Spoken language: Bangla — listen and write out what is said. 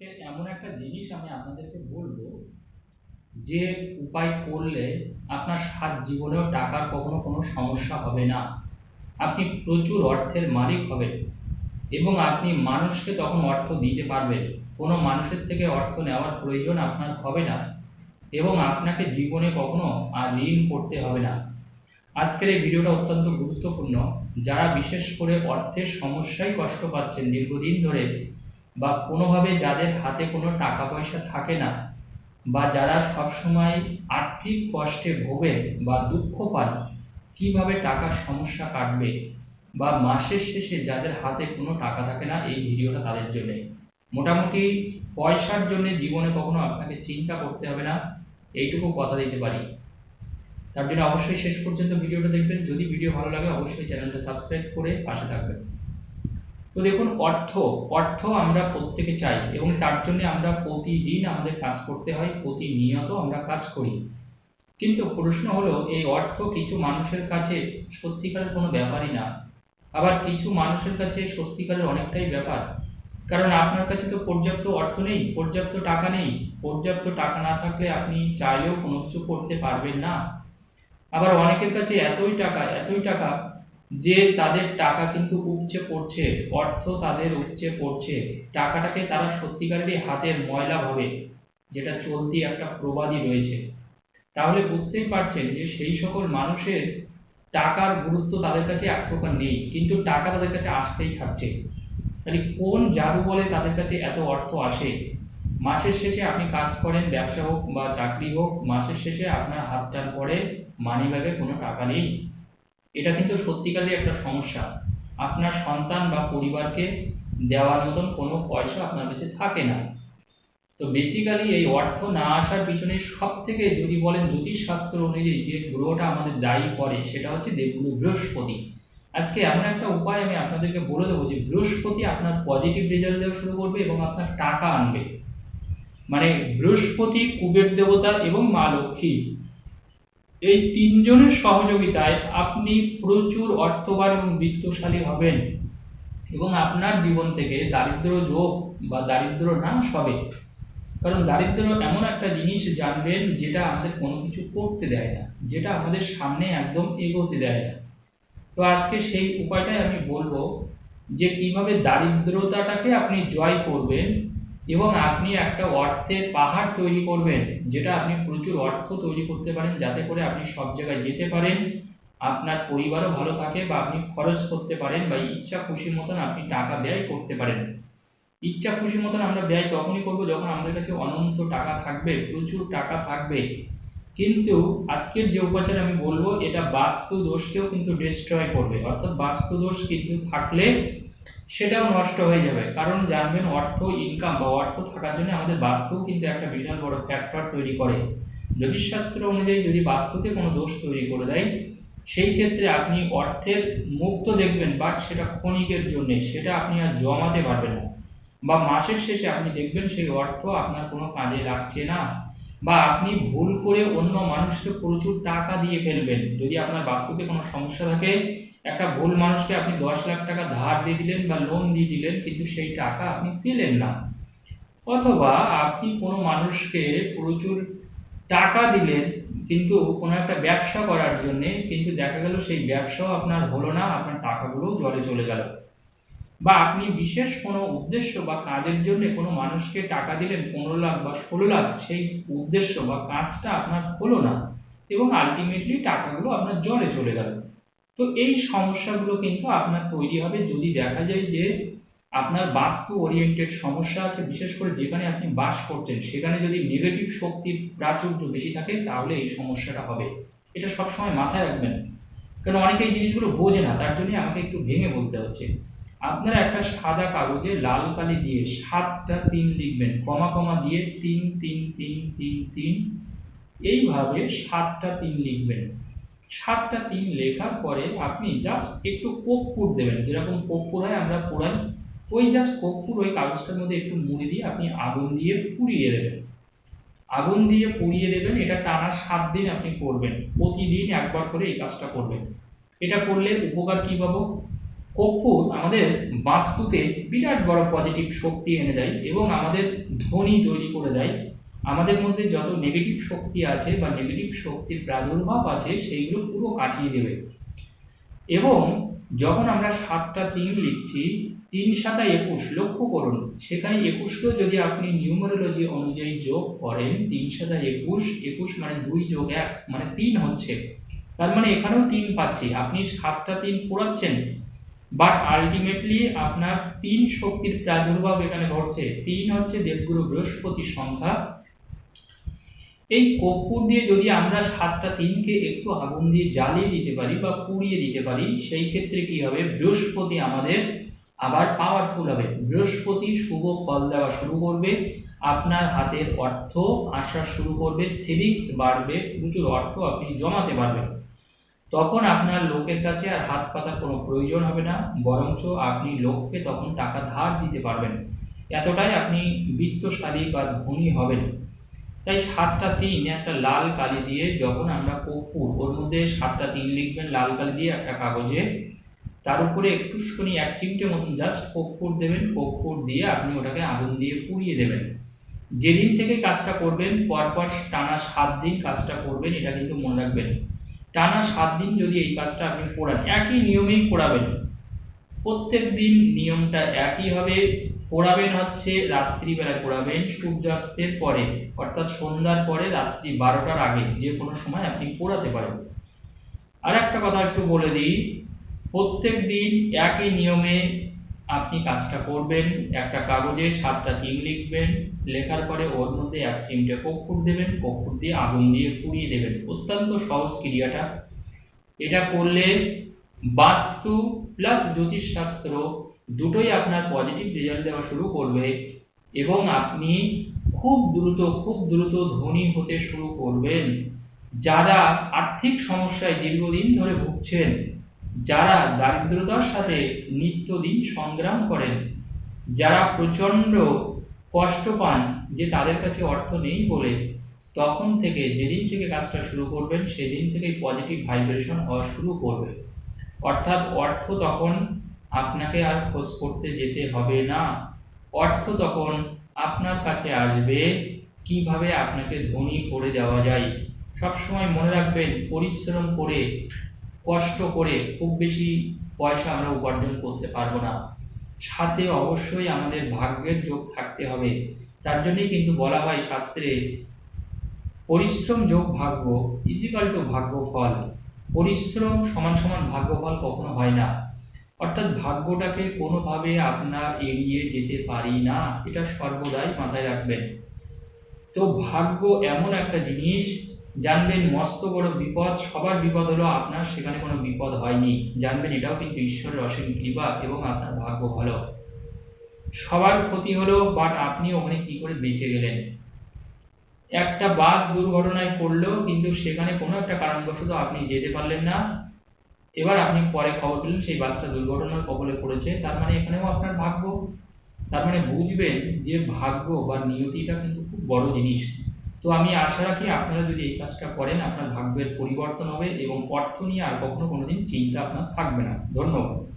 এমন একটা জিনিস আমি আপনাদেরকে বলব, যে উপায় করলে আপনার সাত জীবনেও টাকার কখনো কোনো সমস্যা হবে না। আপনি প্রচুর অর্থের মালিক হবেন এবং আপনি মানুষকে তখন অর্থ দিতে পারবেন। কোনো মানুষের থেকে অর্থ নেওয়ার প্রয়োজন আপনার হবে না এবং আপনাকে জীবনে কখনো আর ঋণ করতে হবে না। আজকের এই ভিডিওটা অত্যন্ত গুরুত্বপূর্ণ। যারা বিশেষ করে অর্থের সমস্যায় কষ্ট পাচ্ছেন দীর্ঘদিন ধরে বা কোনোভাবে যাদের হাতে কোনো টাকা পয়সা থাকে না বা যারা সবসময় আর্থিক কষ্টে ভোগেন বা দুঃখ পান, কীভাবে টাকার সমস্যা কাটবে বা মাসের শেষে যাদের হাতে কোনো টাকা থাকে না, এই ভিডিওটা তাদের জন্য। মোটামুটি পয়সার জন্য জীবনে কখনো আপনাকে চিন্তা করতে হবে না, এইটুকু কথা দিতে পারি। তার জন্য অবশ্যই শেষ পর্যন্ত ভিডিওটা দেখবেন। যদি ভিডিও ভালো লাগে, অবশ্যই চ্যানেলটা সাবস্ক্রাইব করে পাশে থাকবেন। তো দেখুন, অর্থ অর্থ আমরা প্রত্যেকে চাই এবং তার জন্য আমরা প্রতিদিন আমাদের কাজ করতে হয়, প্রতিনিয়ত আমরা কাজ করি। কিন্তু প্রশ্ন হলো, এই অর্থ কিছু মানুষের কাছে সত্যিকারের কোনো ব্যাপারই না। আবার কিছু মানুষের কাছে সত্যিকারের অনেকটাই ব্যাপার। কারণ আপনার কাছে তো পর্যাপ্ত অর্থ নেই, পর্যাপ্ত টাকা নেই, পর্যাপ্ত টাকা না থাকলে আপনি চাইলেও কোনো কিছু করতে পারবেন না। আবার অনেকের কাছে এতই টাকা এতই টাকা যে তাদের টাকা কিন্তু উপচে পড়ছে, অর্থ তাদের উপচে পড়ছে, টাকাটাকে তারা সত্যিকারেরই হাতের ময়লা ভাবে, যেটা চলতি একটা প্রবাদই রয়েছে। তাহলে বুঝতেই পারছেন যে সেই সকল মানুষের টাকার গুরুত্ব তাদের কাছে এক প্রকার নেই, কিন্তু টাকা তাদের কাছে আসতেই থাকছে। তাহলে কোন জাদু বলে তাদের কাছে এত অর্থ আসে? মাসের শেষে আপনি কাজ করেন, ব্যবসা হোক বা চাকরি হোক, মাসের শেষে আপনার হাত টান পরে মানি ব্যাগে কোনো টাকা নেই। এটা কিন্তু সত্যিকারের একটা সমস্যা। আপনার সন্তান বা পরিবারকে দেওয়ার মতন কোনো পয়সা আপনার কাছে থাকে না। তো বেসিক্যালি এই অর্থ না আসার পিছনে সব থেকে যদি বলেন জ্যোতিষশাস্ত্র অনুযায়ী যে গ্রহটা আমাদের দায়ী করে, সেটা হচ্ছে দেবগুরু বৃহস্পতি। আজকে এমন একটা উপায় আমি আপনাদেরকে বলে দেবো যে বৃহস্পতি আপনার পজিটিভ রেজাল্ট দেওয়া শুরু করবে এবং আপনার টাকা আনবে। মানে বৃহস্পতি কুবের দেবতা এবং মা লক্ষ্মী। এই তিনজনের সহযোগিতায় আপনি প্রচুর অর্থবান এবং বিত্তশালী হবেন এবং আপনার জীবন থেকে দারিদ্র যোগ বা দারিদ্র নাশ হবে কারণ দারিদ্র এমন একটা জিনিস জানবেন যেটা আমাদের কোনো কিছু করতে দেয় না, যেটা আমাদের সামনে একদম এগোতে দেয় না। তো আজকে সেই উপায়টাই আমি বলব যে কীভাবে দারিদ্রতাটাকে আপনি জয় করবেন এবং আপনি একটা অর্থের পাহাড় তৈরি করবেন, যেটা আপনি প্রচুর অর্থ তৈরি করতে পারেন, যাতে করে আপনি সব জায়গায় যেতে পারেন, আপনার পরিবারও ভালো থাকে বা আপনি খরচ করতে পারেন বা ইচ্ছা খুশির মতন আপনি টাকা ব্যয় করতে পারেন। ইচ্ছা খুশির মতন আমরা ব্যয় তখনই করব যখন আমাদের কাছে অনন্ত টাকা থাকবে, প্রচুর টাকা থাকবে। কিন্তু আজকের যে উপাচার আমি বলব, এটা বাস্তু দোষকেও কিন্তু ডিস্ট্রয় করবে। অর্থাৎ বাস্তু দোষ কিন্তু থাকলে সেটাও নষ্ট হয়ে যাবে। কারণ জানবেন অর্থ ইনকাম বা অর্থ থাকার জন্য আমাদের বাস্তু কিন্তু একটা বিশাল বড় ফ্যাক্টর তৈরি করে। জ্যোতিষশাস্ত্র অনুযায়ী যদি বাস্তুতে কোনো দোষ তৈরি করে দেয়, সেই ক্ষেত্রে আপনি অর্থের মুক্ত দেখবেন বাট সেটা ক্ষণিকের জন্য, সেটা আপনি আর জমাতে পারবেন না। বা মাসের শেষে আপনি দেখবেন সেই অর্থ আপনার কোনো কাজে লাগছে না। বা আপনি ভুল করে অন্য মানুষকে প্রচুর টাকা দিয়ে ফেলবেন। যদি আপনার বাস্তুতে কোনো সমস্যা থাকে একটা ভুল মানুষকে আপনি দশ লাখ টাকা ধার দিয়ে দিলেন বা লোন দিয়ে দিলেন, কিন্তু সেই টাকা আপনি পেলেন না। অথবা আপনি কোনো মানুষকে প্রচুর টাকা দিলেন, কিন্তু কোনো একটা ব্যবসা করার জন্যে, কিন্তু দেখা গেল সেই ব্যবসাও আপনার হলো না, আপনার টাকাগুলোও জলে চলে গেল। বা আপনি বিশেষ কোনো উদ্দেশ্য বা কাজের জন্য কোনো মানুষকে টাকা দিলেন পনেরো লাখ বা ষোলো লাখ, সেই উদ্দেশ্য বা কাজটা আপনার হলো না, এবং আলটিমেটলি টাকাগুলো আপনার জলে চলে গেল। তো এই সমস্যাগুলো কিন্তু আপনার তৈরি হবে যদি দেখা যায় যে আপনার বাস্তু ওরিয়েন্টেড সমস্যা আছে, বিশেষ করে যেখানে আপনি বাস করছেন, সেখানে যদি নেগেটিভ শক্তির প্রাচুর্য বেশি থাকে, তাহলে এই সমস্যাটা হবে। এটা সবসময় মাথায় রাখবেন। কারণ অনেকে এই জিনিসগুলো বোঝে না, তার জন্য আমাকে একটু ভেঙে বলতে হচ্ছে। আপনারা একটা সাদা কাগজে লাল কালি দিয়ে সাতটা তিন লিখবেন, কমা কমা দিয়ে তিন তিন তিন তিন তিন, এইভাবে সাতটা তিন লিখবেন। সাতটা তিন লেখার পরে আপনি জাস্ট একটু কর্পূর দেবেন। যেরকম কর্পূর হয়, আমরা পোড়াই ওই জাস্ট কর্পূর ওই কাগজটার মধ্যে একটু মুড়ি দিয়ে আপনি আগুন দিয়ে পুড়িয়ে দেবেন। আগুন দিয়ে পুড়িয়ে দেবেন, এটা টানা সাত দিন আপনি করবেন। প্রতিদিন একবার করে এই কাজটা করবেন। এটা করলে উপকার কী পাবো? কর্পূর আমাদের বাস্তুতে বিরাট বড় পজিটিভ শক্তি এনে দেয় এবং আমাদের ধ্বনি তৈরি করে দেয়। আমাদের মধ্যে যত নেগেটিভ শক্তি আছে বা নেগেটিভ শক্তির প্রাদুর্ভাব আছে, সেইগুলো পুরো কাটিয়ে দেবে। এবং যখন আমরা সাতটা তিন লিখছি, তিন সাতা একুশ, লক্ষ্য করুন, সেখানে একুশকেও যদি আপনি নিউমারোলজি অনুযায়ী যোগ করেন, তিন সাতা একুশ একুশ মানে দুই যোগ এক মানে তিন হচ্ছে। তার মানে এখানেও তিন পাচ্ছি, আপনি সাতটা তিন পোড়াচ্ছেন। বাট আলটিমেটলি আপনার তিন শক্তির প্রাদুর্ভাব এখানে ঘটছে। তিন হচ্ছে দেবগুরু বৃহস্পতির সংখ্যা এই কর্পূর দিয়ে যদি আমরা সাতটা তিনকে একটু আগুন দিয়ে জ্বালিয়ে দিতে পারি বা পুড়িয়ে দিতে পারি, সেই ক্ষেত্রে কি হবে? বৃহস্পতি আমাদের আবার পাওয়ারফুল হবে। বৃহস্পতি শুভ ফল দেওয়া শুরু করবে, আপনার হাতের অর্থ আসা শুরু করবে সেভিংস বাড়বে, প্রচুর অর্থ আপনি জমাতে পারবেন। তখন আপনার লোকের কাছে আর হাত পাতার কোনো প্রয়োজন হবে না, বরঞ্চ আপনি লোককে তখন টাকা ধার দিতে পারবেন। এতটাই আপনি বিত্তশালী বা ধনী হবেন। তাই সাতটা তিন, একটা লাল কালি দিয়ে যখন আমরা কর্পূর, ওর মধ্যে সাতটা তিন লিখবেন, লাল কালি দিয়ে একটা কাগজে। তার উপরে একটুখানি, এক চিমটে মতন জাস্ট কর্পূর দেবেন, কর্পূর দিয়ে আপনি ওটাকে আগুন দিয়ে পুড়িয়ে দেবেন। যেদিন থেকে কাজটা করবেন, পরপর টানা সাত দিন কাজটা করবেন, এটা কিন্তু মনে রাখবেন। টানা সাত দিন যদি এই কাজটা আপনি পড়ান, একই নিয়মেই পড়াবেন। প্রত্যেক দিন নিয়মটা একই হবে। পড়াবেন হচ্ছে রাত্রিবেলায় পড়াবেন সূর্যাস্তের পরে, অর্থাৎ সন্ধ্যার পরে রাত্রি বারোটার আগে যে কোনো সময় আপনি পড়াতে পারেন। আর একটা কথা একটু বলে দিই, প্রত্যেক দিন একই নিয়মে আপনি কাজটা করবেন, একটা কাগজে সাতটা তিন লিখবেন, লেখার পরে ওর মধ্যে এক চিমটে কক্ষুর দেবেন, কর্পূর দিয়ে আগুন দিয়ে পুড়িয়ে দেবেন। অত্যন্ত সহজ ক্রিয়াটা। এটা করলে বাস্তু প্লাস জ্যোতিষশাস্ত্র দুটোই আপনার পজিটিভ রেজাল্ট দেওয়া শুরু করবে এবং আপনি খুব দ্রুত খুব দ্রুত ধনী হতে শুরু করবেন। যারা আর্থিক সমস্যায় দীর্ঘদিন ধরে ভুগছেন, যারা দারিদ্রতার সাথে নিত্যদিন সংগ্রাম করেন, যারা প্রচণ্ড কষ্ট পান যে তাদের কাছে অর্থ নেই বলে, তখন থেকে, যেদিন থেকে কাজটা শুরু করবেন, সেদিন থেকেই পজিটিভ ভাইব্রেশন হওয়া শুরু করবে। অর্থাৎ অর্থ তখন আপনাকে আর খোঁজ করতে যেতে হবে না। অর্থ তখন আপনার কাছে আসবে, কীভাবে আপনাকে ধনী করে দেওয়া যায়। সবসময় মনে রাখবেন, পরিশ্রম করে, কষ্ট করে খুব বেশি পয়সা আমরা উপার্জন করতে পারব না। সাথে অবশ্যই আমাদের ভাগ্যের যোগ থাকতে হবে। তার জন্যই কিন্তু বলা হয় শাস্ত্রে, পরিশ্রম যোগ ভাগ্য ইজিকাল টু ভাগ্য ফল পরিশ্রম সমান সমান ভাগ্য ফল কখনো হয় না। অর্থাৎ ভাগ্যটাকে কোনোভাবে আমরা এড়িয়ে যেতে পারি না, এটা সর্বদাই মাথায় রাখবেন। তো ভাগ্য এমন একটা জিনিস, জানবেন মস্ত বড় বিপদ, সবার বিপদ হলো আপনার, সেখানে কোনো বিপদ হয়নি। জানবেন এটাও কিন্তু ঈশ্বরের অসীম কৃপা এবং আপনার ভাগ্য ভালো। সবার ক্ষতি হলো বাট আপনি ওখানে কি করে বেঁচে গেলেন? একটা বাস দুর্ঘটনায় পড়ল, কিন্তু সেখানে কোনো একটা কারণবশত আপনি যেতে পারলেন না। এবার আপনি পরে খবর পেলেন, সেই বাসটা দুর্ঘটনার কবলে পড়েছে। তার মানে এখানেও আপনার ভাগ্য। তার মানে বুঝবেন যে ভাগ্য বা নিয়তিটা কিন্তু খুব বড় জিনিস। তো আমি আশা রাখি আপনারা যদি এই কাজটা করেন, আপনার ভাগ্যের পরিবর্তন হবে এবং অর্থ নিয়ে আর কখনো কোনোদিন চিন্তা আপনার থাকবে না। ধন্যবাদ।